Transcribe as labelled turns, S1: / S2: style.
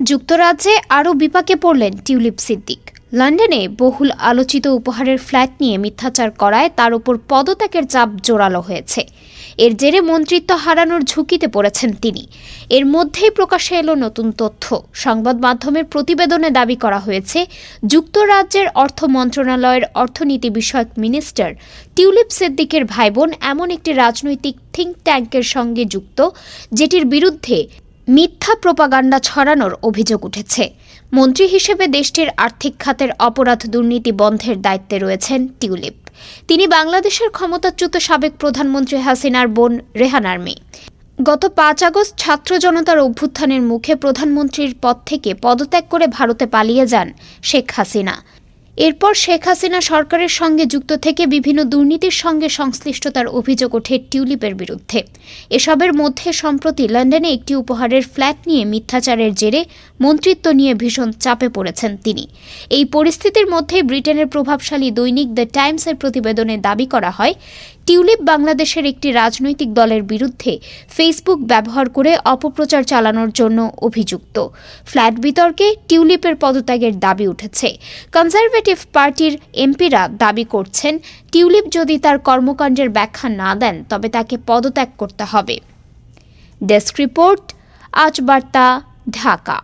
S1: যুক্তরাজ্যে আরও বিপাকে পড়লেন টিউলিপ সিদ্দিক। লন্ডনে বহুল আলোচিত উপহারের ফ্ল্যাট নিয়ে মিথ্যাচার করায় তার উপর পদত্যাগের চাপ জোরালো হয়েছে। এর জেরে মন্ত্রিত্ব হারানোর ঝুঁকিতে পড়েছেন তিনি। এর মধ্যেই প্রকাশে এলো নতুন তথ্য। সংবাদ মাধ্যমের প্রতিবেদনে দাবি করা হয়েছে, যুক্তরাজ্যের অর্থ মন্ত্রণালয়ের অর্থনীতি বিষয়ক মিনিস্টার টিউলিপ সিদ্দিকের ভাইবোন এমন একটি রাজনৈতিক থিঙ্ক ট্যাঙ্কের সঙ্গে যুক্ত, যেটির বিরুদ্ধে মিথ্যা প্রপাগান্ডা ছড়ানোর অভিযোগ উঠেছে। মন্ত্রী হিসেবে দেশটির আর্থিক খাতের অপরাধ দুর্নীতি বন্ধের দায়িত্বে রয়েছেন টিউলিপ। তিনি বাংলাদেশের ক্ষমতাচ্যুত সাবেক প্রধানমন্ত্রী হাসিনার বোন রেহানার মেয়ে গত পাঁচ আগস্ট ছাত্র জনতার অভ্যুত্থানের মুখে প্রধানমন্ত্রীর পদ থেকে পদত্যাগ করে ভারতে পালিয়ে যান শেখ হাসিনা। এরপর শেখ হাসিনা সরকারের সঙ্গে যুক্ত থেকে বিভিন্ন দুর্নীতির সঙ্গে সংশ্লিষ্টতার অভিযোগ ওঠে টিউলিপের বিরুদ্ধে। এসবের মধ্যে সম্প্রতি লন্ডনে একটি উপহারের ফ্ল্যাট নিয়ে মিথ্যাচারের জেরে মন্ত্রিত্ব নিয়ে ভীষণ চাপে পড়েছেন তিনি। এই পরিস্থিতির মধ্যে ব্রিটেনের প্রভাবশালী দৈনিক দ্য টাইমসের প্রতিবেদনে দাবি করা হয় টিউলিপ বাংলাদেশের একটি রাজনৈতিক দলের বিরুদ্ধে ফেসবুক ব্যবহার করে অপপ্রচার চালানোর জন্য অভিযুক্ত। ফ্ল্যাট বিতর্কে টিউলিপের পদত্যাগের দাবি উঠেছে। কনজারভেটিভ পার্টির এমপিরা দাবি করছেন, টিউলিপ যদি তার কর্মকাণ্ডের ব্যাখ্যা না দেন, তবে তাকে পদত্যাগ করতে হবে। ডেস্ক রিপোর্ট, আজ বার্তা, ঢাকা।